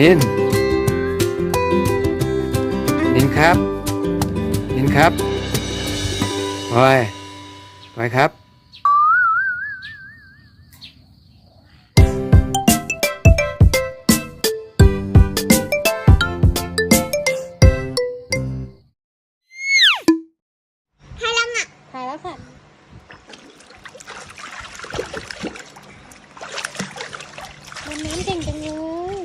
นิน นินครับ นินครับพลอยพลอยครับให้แล้วน่ะถ่ายแล้วค่ะวันนี้เก่งจังเลย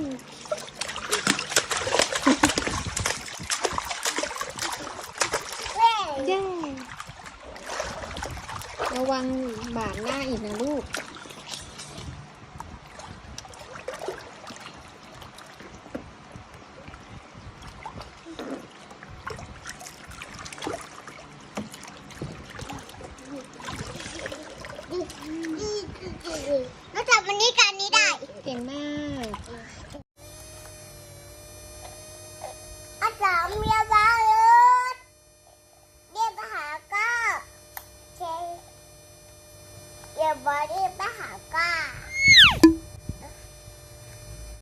เย้ ระวังบาดหน้าอีกนะลูก แล้วจับวันนี้กันนี้ได้ บอดี้มหาก้า